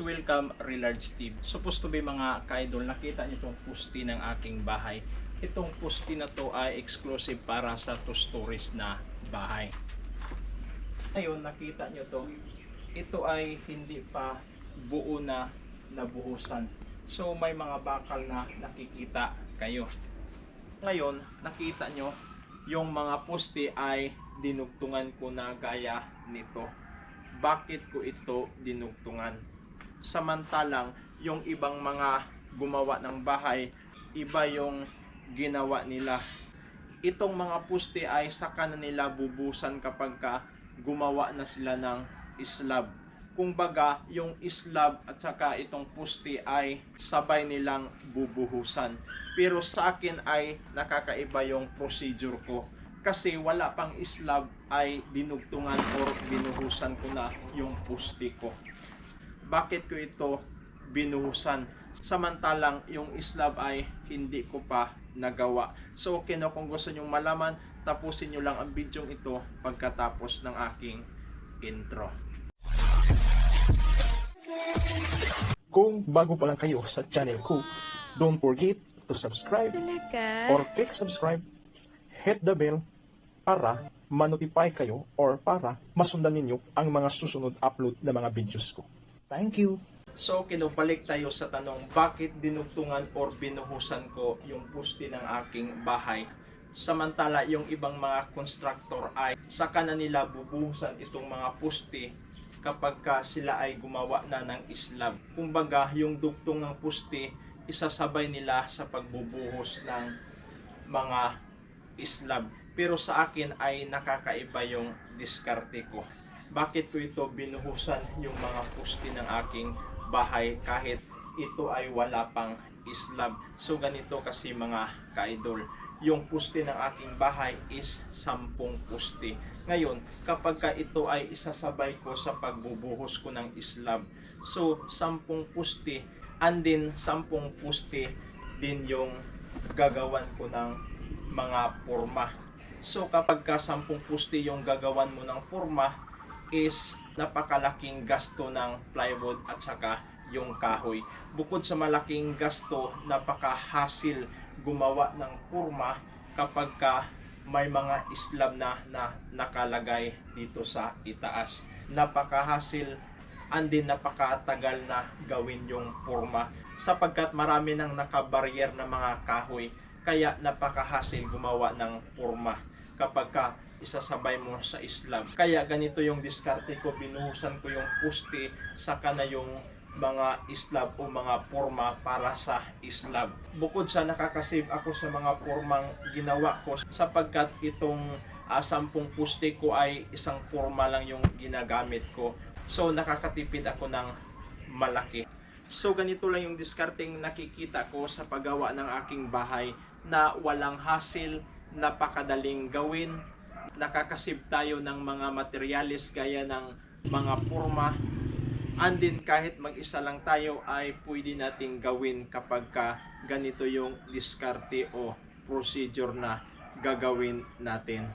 So welcome Rillard Steve. Supposed to be mga ka-idol, nakita niyo itong pusti ng aking bahay. Itong pusti na to ay exclusive para sa two stories na bahay. Ngayon, nakita niyo to. Ito ay hindi pa buo na nabuhusan. So may mga bakal na nakikita kayo. Ngayon, nakita nyo, yung mga poste ay dinugtungan ko na gaya nito. Bakit ko ito dinugtungan? Samantalang, yung ibang mga gumawa ng bahay, iba yung ginawa nila. Itong mga poste ay saka na nila bubusan kapag ka gumawa na sila ng slab. Kung baga, yung slab at saka itong poste ay sabay nilang bubuhusan. Pero sa akin ay nakakaiba yung procedure ko. Kasi wala pang slab ay dinugtungan or binuhusan ko na yung poste ko. Bakit ko ito binuhusan? Samantalang yung slab ay hindi ko pa nagawa. So okay no, kung gusto nyong malaman, tapusin nyo lang ang video ito pagkatapos ng aking intro. Kung bago pa lang kayo sa channel ko, don't forget to subscribe Talaga? or click subscribe, hit the bell para ma-notify kayo or para masundan ninyo ang mga susunod upload na mga videos ko. Thank you! So, kinubalik tayo sa tanong, bakit dinugtungan or binuhusan ko yung puste ng aking bahay? Samantala, yung ibang mga constructor ay saka na nila bubuhusan itong mga puste kapag ka sila ay gumawa na ng slab. Kumbaga, yung dugtong ng puste, isasabay nila sa pagbubuhos ng mga slab. Pero sa akin ay nakakaiba yung diskarte ko. Bakit ko ito binuhusan yung mga puste ng aking bahay kahit ito ay wala pang slab. So ganito kasi mga ka-idol. Yung puste ng aking bahay is 10 puste. Ngayon, kapag ka ito ay isasabay ko sa pagbubuhos ko ng slab. So 10 puste and then 10 puste din yung gagawan ko ng mga forma. So kapag ka 10 puste yung gagawan mo ng forma is napakalaking gasto ng plywood at saka yung kahoy. Bukod sa malaking gasto, napaka-hassle gumawa ng forma kapag ka may mga slab na, na nakalagay dito sa itaas. Napaka-hassle and din napakatagal na gawin yung forma sapagkat marami nang nakabarrier na mga kahoy kaya napaka-hassle gumawa ng forma kapag ka isasabay mo sa slab. Kaya ganito yung diskarte ko, binuhusan ko yung puste, saka na yung mga slab o mga forma para sa slab. Bukod sa nakakasave ako sa mga formang ginawa ko sapagkat itong uh, sampung puste ko ay isang forma lang yung ginagamit ko. So nakakatipid ako ng malaki. So ganito lang yung discarding nakikita ko sa paggawa ng aking bahay na walang hassle, napakadaling gawin, nakakasip tayo ng mga materialis gaya ng mga forma and then kahit mag-isa lang tayo ay pwede nating gawin kapag ka ganito yung diskarte o procedure na gagawin natin.